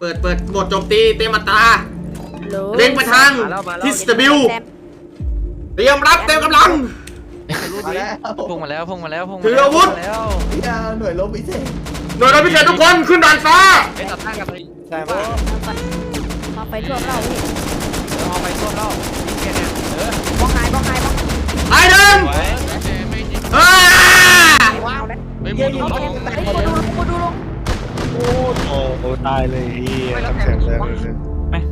เปิดเปิดโหมดโจมตีเต็มอัตราโหลเล็งไปทางทิสบิวเตรียมรับเต็มกำลัง มาแล้วพุ่งมาแล้วพุ่งมาแล้วพุ่งมาถือแล้วอาวุธพุ่งมาแล้วยาหน่วยลบพิเศษหน่วยรบพิเศษทุกคนขึ้นด่านฟ้าไอ้ตัดตั้งกันไปใช่ไหมมาไปทั่วเราพี่เอาไปโซนเล่าแค่เนี้ยเออบ้องไงบ้องไงบ้องตายหนึ่งไว้อ้าว้าวแล้วไม่มุดเอาไปไอ้คนดูลงคนดูลงโอ้โหตายเลย พี่ทำเสียงเลย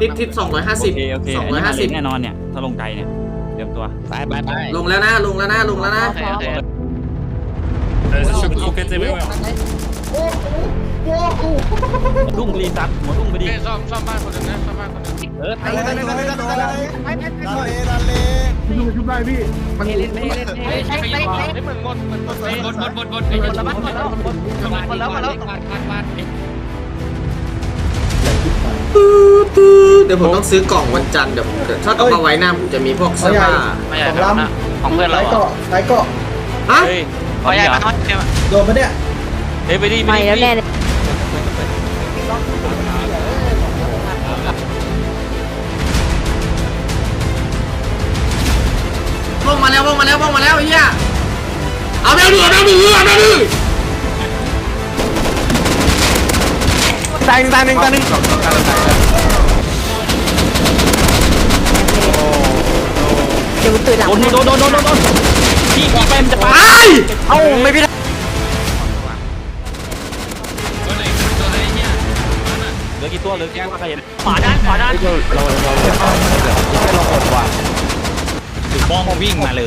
ทิศทิศสองร้อยห้าสิบโอเคโอเคสองร้อยห้าสิบแน่นอนเนี่ยถ้าลงไกลเนี่ยเตรียมตัวไปไปไปลงแล้วนะลงแล้วนะลงแล้วนะโอเคโอเครุ่งรีซัดหัวรุ่งไปดิซ่อมซ่อมบ้านคนนึงนะซ่อมบ้านคนนึงเออไปเลยไปเลยไปเลยไปเลยไปเลยดันเลยดันเลยไม่เล่ไม่เล่นไม่เล่นใช้ไปก่อนนี่มันงดมันงดงดงดงดงดไอ้คนละบ้านคนละคนคนละคนละบ้านบ้านบ้านเดี๋ ยวผมต้องซื้อกล่องวันจันทร์เดี๋ยวเดี๋ยวถ้าเอามาไว้หน้าผมจะมีพวกเสื้อผ้าไม่ใช่ครับนะของเพื่อนไหลเราเกาะไหลเกาะฮะเฮ้ยเขาใหญ่มาโดนปะเนี่ยเฮ้ยไปดิไปไม่ดิแล้วแน่เลยวงมาแล้ววงมาแล้ววงมาแล้วไอ้เหี้ยเอาแม่ดิเอาแม่ดิเอาแม่ดิตายหนึ่งตายหนึ่งตายหนึ่ง เดี๋ยวตื่นหลังโดนโดนโดนโดนโดนพี่พี่ไปมันจะไปตายเอ้าไม่พี่ได้ตัวไหนตัวไหนเนี่ยเหลือกี่ตัวเหลือกี่ตัวใครเห็นขวาด้านขวาด้านเราเราเราไม่ลองกดว่ะถึงมองมาวิ่งมาเลย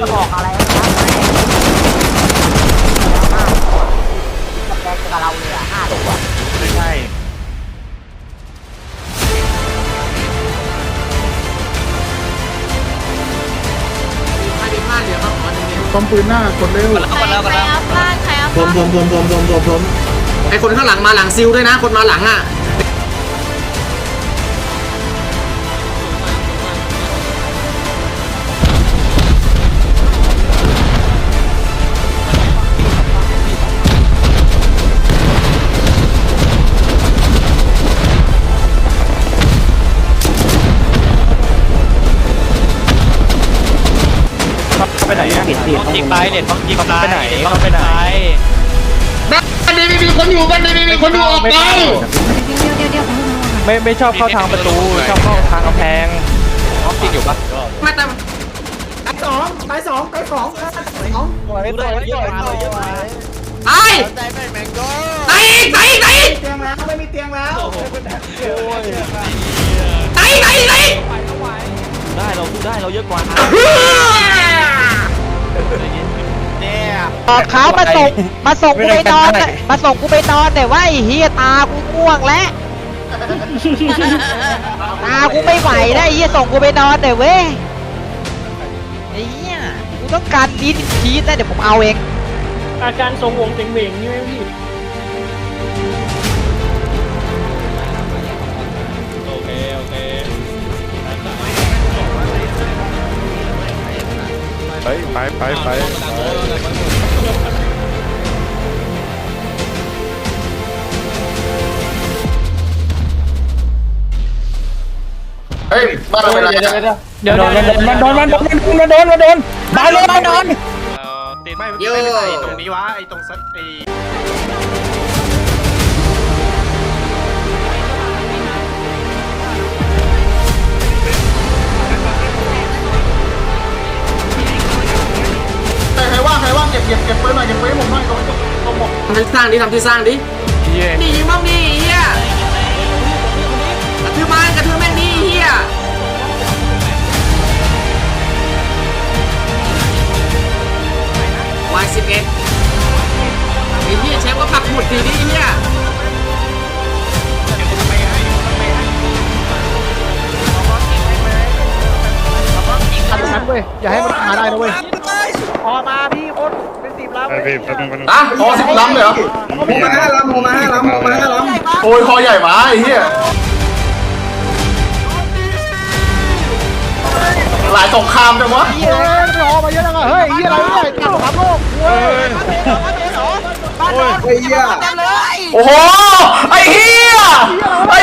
ต้มปืนหน้ากดเร็วเอาแล้วกันแล้วผมผมผมผมผมผมผมไอคนข้างหลังมาหลังซิลด้วยนะ คนมาหลังอะ ไปไหนอะยิงไปเนี่ยต้องยิงไปไหนต้องไปไหนบ้านนี้ไม่มีคนอยู่บ้านนี้ไม่มีคนอยู่ออกไปไม่ไม่ชอบเข้าทางประตูชอบเข้าทางกำแพงจริงอยู่ปะมาแต่ไปสองไปสองไปสองสองดูได้เยอะมาเลยเยอะมาตายใจไม่แมงโก้ตายอีกตายอีกตายอีกเตียงแล้วไม่มีเตียงแล้วตายอีกตายอีกตายอีกได้เราสู้ได้เราเยอะกว่า บอกเขามาส่งมาส่งกูไปนอนน่ะมาส่งกูไปนอนแต่ว่าไอ้เฮียตากูง่วงแล้วตากูไม่ไหวแล้วไอ้เฮียส่งกูไปนอนแต่เว้ยไอ้เฮียกูต้องการลิ้นชีสนะเดี๋ยวผมเอาเองอาการทรงวงเต็งเหม่งนี่ไหมพี่ ไปไปไปไปเฮ้ยบ้านเราเป็นไรกันเดี๋ยวมันโดนมันโดนมันโดนมันโดนมาเลยมาโดนติดไม่ไม่ตรงนี้วะไอ้ตรงสักไอ้ เก็บเก็บปืนหน่อยเก็บปืนผมหน่อยตรงตรงตรงหมกทำที่สร้างดิทำที่สร้างดินี่ยิงบ้างนี่เฮียกระทืบมันกระทืบแม่งนี่เฮียวายสิบเอ็ดไอ้เฮียใช้ว่าปักหมุดทีนี้เฮียทำนั้นเว้ยอย่าให้มันมาได้นะเว้ยพอกมาพี่คนเป็นสิบแล้ว ไปพี่แป๊บนึงแป๊บนึงอะพอสิบลำเลยเหรอ โมมาห้าลำโมมาห้าลำโมมาห้าลำโอ้ยคอใหญ่มาไอ้เฮียหลายสงครามจังวะเฮียรอมาเยอะจังอะเฮ้ยเฮียอะไรเนี่ยกลับสามโลกเว้ยไอ้เฮียโอ้โหไอ้เฮีย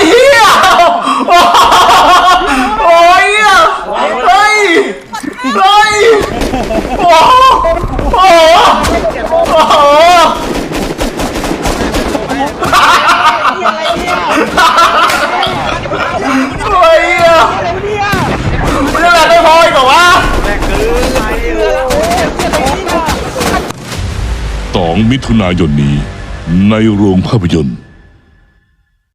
เฮียอะไร โอ้โหโอ้ โอ้โหโอ้ยมันจะแบบไม่พออีกเหรอวะ2มิถุนายนนี้ ในโรงภาพยนตร์